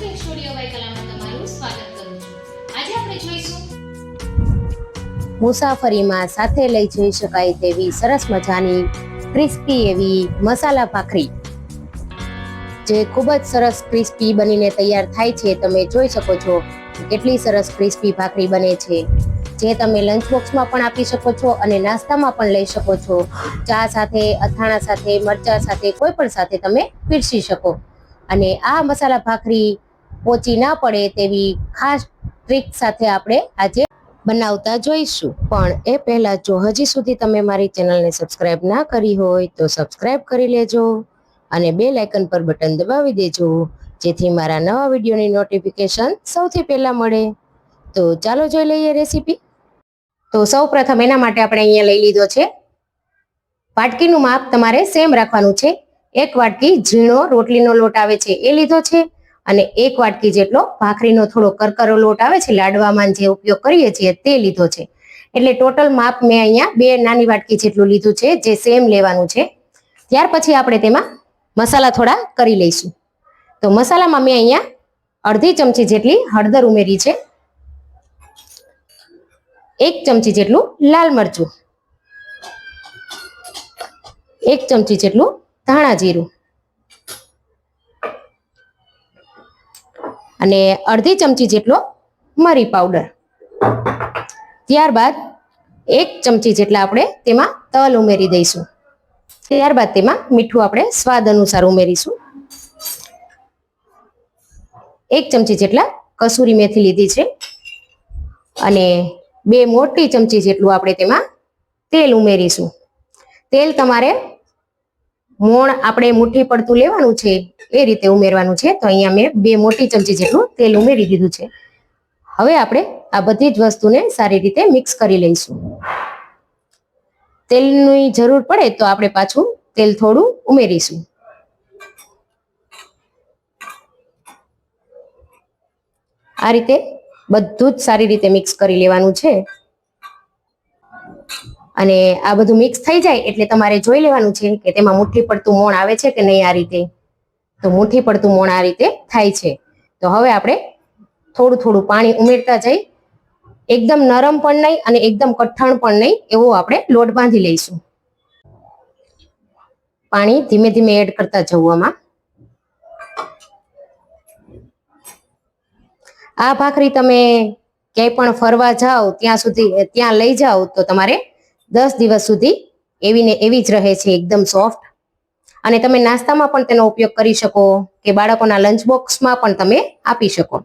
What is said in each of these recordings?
Perfect studio by કલામાં તમારું સ્વાગત કરું છું. આજે આપણે જોઈશું. મુસાફરીમાં સાથે લઈ જઈ શકાય તેવી સરસ મજાની ક્રિસ્પી એવી મસાલા ભાખરી. જે ખૂબ જ સરસ ક્રિસ્પી બનીને તૈયાર થાય છે, તમે જોઈ શકો છો કેટલી સરસ ક્રિસ્પી ભાખરી બને છે. જે તમે લંચ બોક્સમાં પણ આપી શકો છો અને નાસ્તામાં પણ લઈ શકો છો. ચા સાથે, અથાણા સાથે, મરચા સાથે, કોઈ પણ સાથે તમે પીરસી શકો. અને આ મસાલા ભાખરી પોચી ના પડે તેવી ખાસ ટ્રીક સાથે આપણે આજે બનાવતા જોઈશું. પણ એ પહેલા જો હજી સુધી તમે મારી ચેનલને સબસ્ક્રાઇબ ના કરી હોય તો સબસ્ક્રાઇબ કરી લેજો અને બે લાઇકન પર બટન દબાવી દેજો, જેથી મારા નવા વિડીયોની નોટિફિકેશન સૌથી પહેલા મળે. તો ચાલો જોઈ લઈએ રેસીપી. તો સૌ પ્રથમ એના માટે આપણે અહીંયા લઈ લીધો છે વાટકીનું માપ તમારે સેમ રાખવાનું છે. એક વાટકી ઝીણો રોટલીનો લોટ આવે છે એ લીધો છે. અને એક વાટકી જેટલો ભાખરીનો થોડો કરકરો લોટ આવે છે, લાડવામાં જે ઉપયોગ કરીએ છીએ તે લીધો છે. એટલે ટોટલ માપ મેં અહીંયા બે નાની વાટકી જેટલું લીધું છે, જે સેમ લેવાનું છે. ત્યાર પછી આપણે તેમાં મસાલા થોડા કરી લઈશું. તો મસાલામાં મેં અહીંયા અડધી ચમચી જેટલી હળદર ઉમેરી છે. એક ચમચી જેટલું લાલ મરચું. એક ચમચી જેટલું ધાણા જીરું. અને અડધી ચમચી જેટલો મરી પાવડર ત્યારબાદ એક ચમચી જેટલા આપણે તેમાં તલ ઉમેરી દઈશું. ત્યારબાદ તેમાં મીઠું આપણે સ્વાદ અનુસાર ઉમેરીશું. એક ચમચી જેટલા કસૂરી મેથી લીધી છે. અને બે મોટી ચમચી જેટલું આપણે તેમાં તેલ ઉમેરીશું. તેલ તમારે મોણ આપણે મુઠ્ઠી પડતું લેવાનું છે, એ રીતે ઉમેરવાનું છે. તો અહીંયા મેં બે મોટી ચમચી જેટલું તેલ ઉમેરી દીધું છે. હવે આપણે આ બધી જ વસ્તુને સારી રીતે મિક્સ કરી લઈશું. તેલની જરૂર પડે તો આપણે પાછું તેલ થોડું ઉમેરીશું. આ રીતે બધું જ સારી રીતે મિક્સ કરી લેવાનું છે. અને આ બધું મિક્સ થઈ જાય એટલે તમારે જોઈ લેવાનું છે કે તેમાં મુઠ્ઠી પડતું મોણ આવે છે કે નહીં આ રીતે. તો મુઠ્ઠી પડતું મોણ આ રીતે થાય છે. તો હવે આપણે થોડું થોડું પાણી ઉમેરતા જઈ. એકદમ નરમ પણ નહીં અને એકદમ કઠણ પણ નહીં એવો આપણે લોટ બાંધી લઈશું. પાણી ધીમે ધીમે એડ કરતા જવામાં આ ભાખરી તમે ક્યાંય પણ ફરવા જાઓ, ત્યાં સુધી, ત્યાં લઈ જાઓ તો તમારે દસ દિવસ સુધી એવી ને એવી જ રહે છે, એકદમ સોફ્ટ અને તમે નાસ્તામાં પણ તેનો ઉપયોગ કરી શકો કે બાળકોના લંચ બોક્સમાં પણ તમે આપી શકો.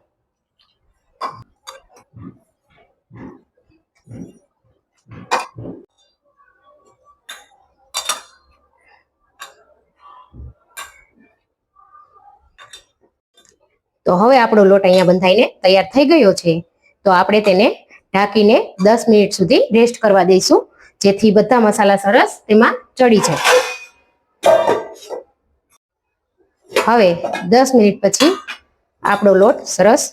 તો હવે આપણો લોટ અહીંયા બંધાઈને તૈયાર થઈ ગયો છે. તો આપણે તેને ઢાંકીને દસ મિનિટ સુધી રેસ્ટ કરવા દઈશું. જેથી બધા મસાલા સરસ તેમાં ચડી જાય. હવે દસ મિનિટ પછી આપણો લોટ સરસ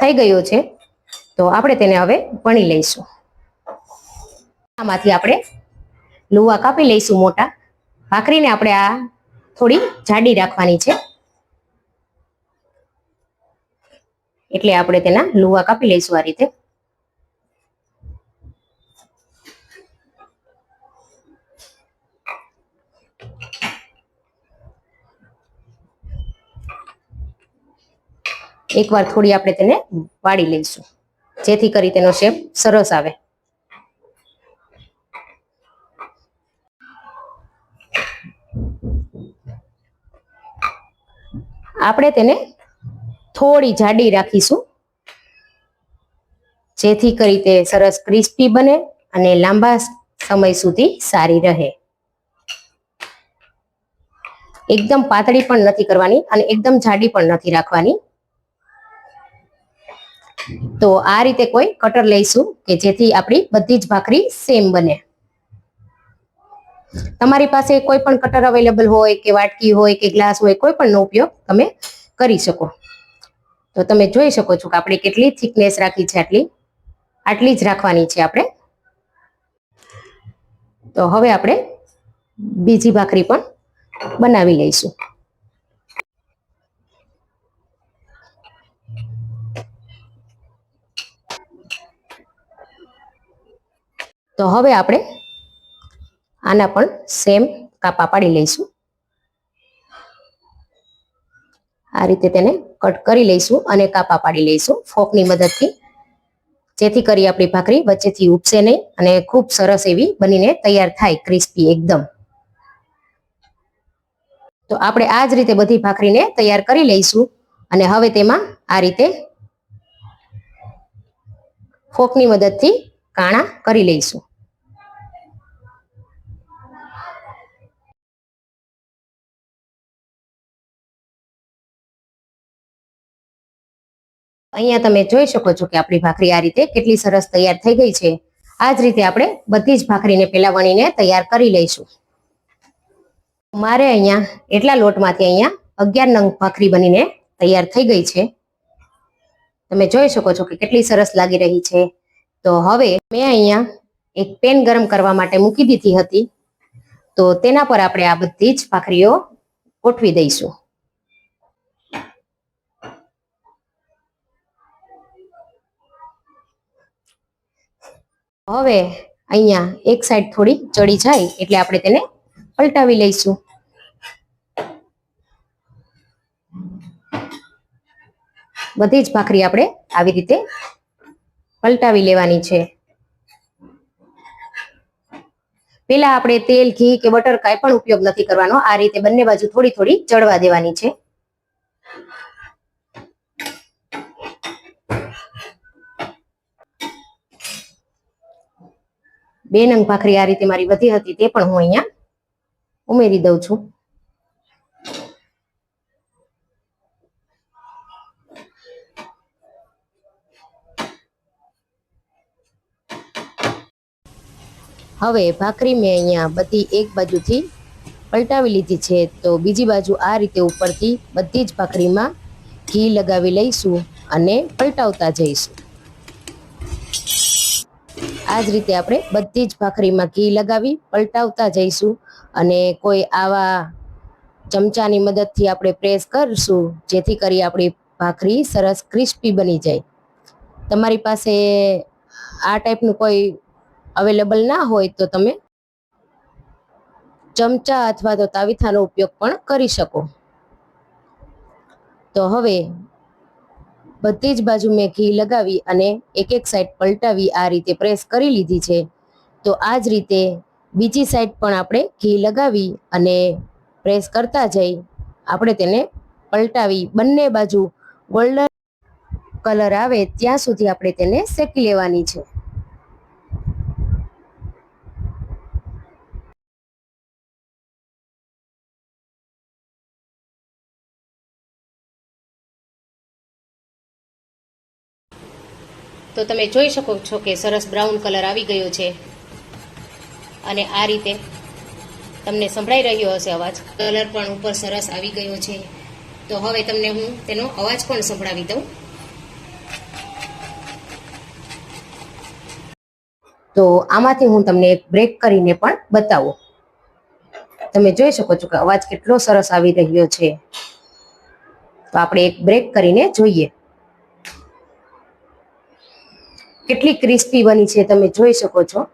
થઈ ગયો છે. તો આપણે તેને હવે વણી લઈશું. આમાંથી આપણે લુવા કાપી લઈશું મોટા. ભાખરીને આપણે આ થોડી જાડી રાખવાની છે. એટલે આપણે તેના લુવા કાપી લઈશું આ રીતે. એકવાર થોડી આપણે તેને વાળી લઈશું. જેથી કરી તેનો શેપ સરસ આવે. આપણે તેને થોડી જાડી રાખીશું. જેથી કરી તે સરસ ક્રિસ્પી બને અને લાંબા સમય સુધી સારી રહે. એકદમ પાતળી પણ નથી કરવાની અને એકદમ જાડી પણ નથી રાખવાની. તો આ રીતે કોઈ કટર લઈશું કે જેથી આપણી બધી જ ભાખરી સેમ બને. તમારી પાસે કોઈ પણ કટર અવેલેબલ હોય કે વાટકી હોય કે ગ્લાસ હોય, કોઈ પણ નો ઉપયોગ તમે કરી શકો. તો તમે જોઈ શકો છો કે આપણે કેટલી થિકનેસ રાખી છે આટલી. આટલી જ રાખવાની છે આપણે. તો હવે આપણે બીજી ભાખરી પણ બનાવી લઈશું. તો હવે આપણે આના પણ સેમ કાપા પાડી લઈશું. આ રીતે તેને કટ કરી લઈશું અને કાપા પાડી લઈશું ફોકની મદદથી. જેથી કરી આપણી ભાખરી વચ્ચેથી ઉપસે નહીં અને ખૂબ સરસ એવી બનીને તૈયાર થાય ક્રિસ્પી એકદમ. તો આપણે આ જ રીતે બધી ભાખરીને તૈયાર કરી લઈશું અને હવે તેમાં આ રીતે ફોકની મદદથી કાણા કરી લઈશું. અહીંયા તમે જોઈ શકો છો કે આપણી ભાખરી આ રીતે કેટલી સરસ તૈયાર થઈ ગઈ છે. આ જ રીતે આપણે બધી જ ભાખરીને પેલા વણીને તૈયાર કરી લઈશું. મારે અહીંયા એટલા લોટમાંથી અહીંયા અગિયાર નંગ ભાખરી બનીને તૈયાર થઈ ગઈ છે. તમે જોઈ શકો છો કે કેટલી સરસ લાગી રહી છે. તો હવે મેં અહીંયા એક પેન ગરમ કરવા માટે મૂકી દીધી હતી. તો તેના પર આપણે આ બધી જ ભાખરીઓ ગોઠવી દઈશું. હવે અહીંયા એક સાઈડ થોડી ચડી જાય એટલે આપણે તેને પલટાવી લઈશું. બધી જ ભાખરી આપણે આવી રીતે પલટાવી લેવાની છે. પેલા આપણે તેલ, ઘી કે બટર કાંઈ પણ ઉપયોગ નથી કરવાનો. આ રીતે બંને બાજુ થોડી થોડી ચડવા દેવાની છે. બે નંગ ભાખરી આ રીતે મારી વધી હતી તે પણ હું અહીંયા ઉમેરી દઉં છું. હવે ભાખરી મેં અહીંયા બધી એક બાજુથી પલટાવી લીધી છે, તો બીજી બાજુ આ રીતે ઉપરથી બધી જ ભાખરીમાં ઘી લગાવી લઈશું અને પલટાવતા જઈશું. આ જ રીતે આપણે બધી જ ભાખરીમાં ઘી લગાવી, પલટાવતા જઈશું અને કોઈ આવા ચમચાની મદદથી આપણે પ્રેસ કરશું, જેથી કરી આપણી ભાખરી સરસ ક્રિસ્પી બની જાય. તમારી પાસે આ ટાઈપનું કોઈ અવેલેબલ ના હોય તો તમે ચમચા અથવા તો તાવીથાનો ઉપયોગ પણ કરી શકો. તો હવે બધી જ બાજુ મેં ઘી લગાવી અને એક એક સાઈડ પલટાવી આ રીતે પ્રેસ કરી લીધી છે. તો આ જ રીતે બીજી સાઈડ પણ આપણે ઘી લગાવી અને પ્રેસ કરતા જઈ આપણે તેને પલટાવી. બંને બાજુ ગોલ્ડન કલર આવે ત્યાં સુધી આપણે તેને શેકી લેવાની છે. તો તમે જોઈ શકો છો કે સરસ બ્રાઉન કલર આવી ગયો છે. અને આ રીતે તમને સંભળાઈ રહ્યો હશે અવાજ. કલર પણ ઉપર સરસ આવી ગયો છે. તો હવે તમને હું તેનો અવાજ પણ સંભળાવી દઉં. તો આમાંથી હું તમને એક બ્રેક કરીને પણ બતાવું. તમે જોઈ શકો છો કે અવાજ કેટલો સરસ આવી રહ્યો છે. તો આપણે એક બ્રેક કરીને જોઈએ. કેટલી ક્રિસ્પી બની છે તમે જોઈ શકો છો.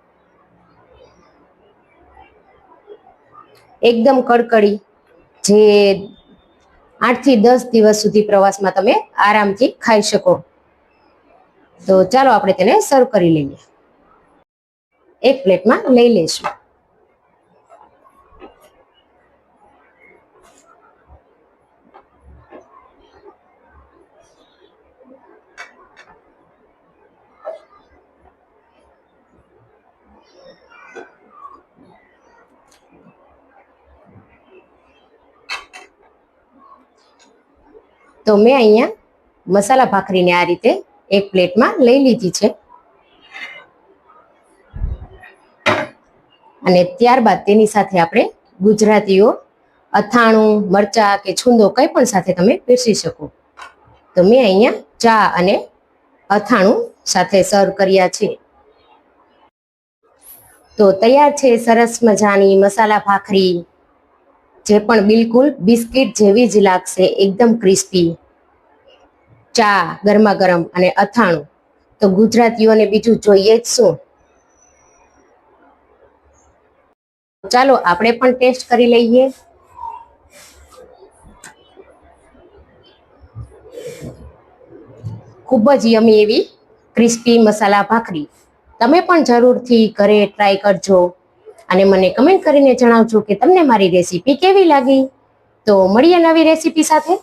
એકદમ કડકડી, જે આઠથી દસ દિવસ સુધી પ્રવાસમાં તમે આરામથી ખાઈ શકો. તો ચાલો આપણે તેને સર્વ કરી લઈએ. એક પ્લેટમાં લઈ લઈશું. તો મેં અહીંયા મસાલા ભાખરીને આ રીતે એક પ્લેટમાં લઈ લીધી છે. અને ત્યારબાદ તેની સાથે આપણે ગુજરાતીઓ, અથાણું, મરચા કે છુંદો કંઈ પણ સાથે તમે પીરસી શકો. તો મેં અહીંયા ચા અને અથાણું સાથે સર્વ કર્યા છે. તો તૈયાર છે સરસ મજાની મસાલા ભાખરી. જે પણ બિલકુલ બિસ્કિટ જેવી જ લાગશે, એકદમ ક્રિસ્પી. ચા ગરમા ગરમ અને અથાણું. તો ગુજરાતીઓને બીજું જોઈએ જ શું? ચાલો, આપણે પણ ટેસ્ટ કરી લઈએ. ખૂબ જ યમી એવી ક્રિસ્પી મસાલા ભાખરી. તમે પણ જરૂરથી ઘરે ટ્રાય કરજો. અને મને કમેન્ટ કરીને જણાવજો કે તમને મારી રેસીપી કેવી લાગી? તો મળીએ નવી રેસીપી સાથે.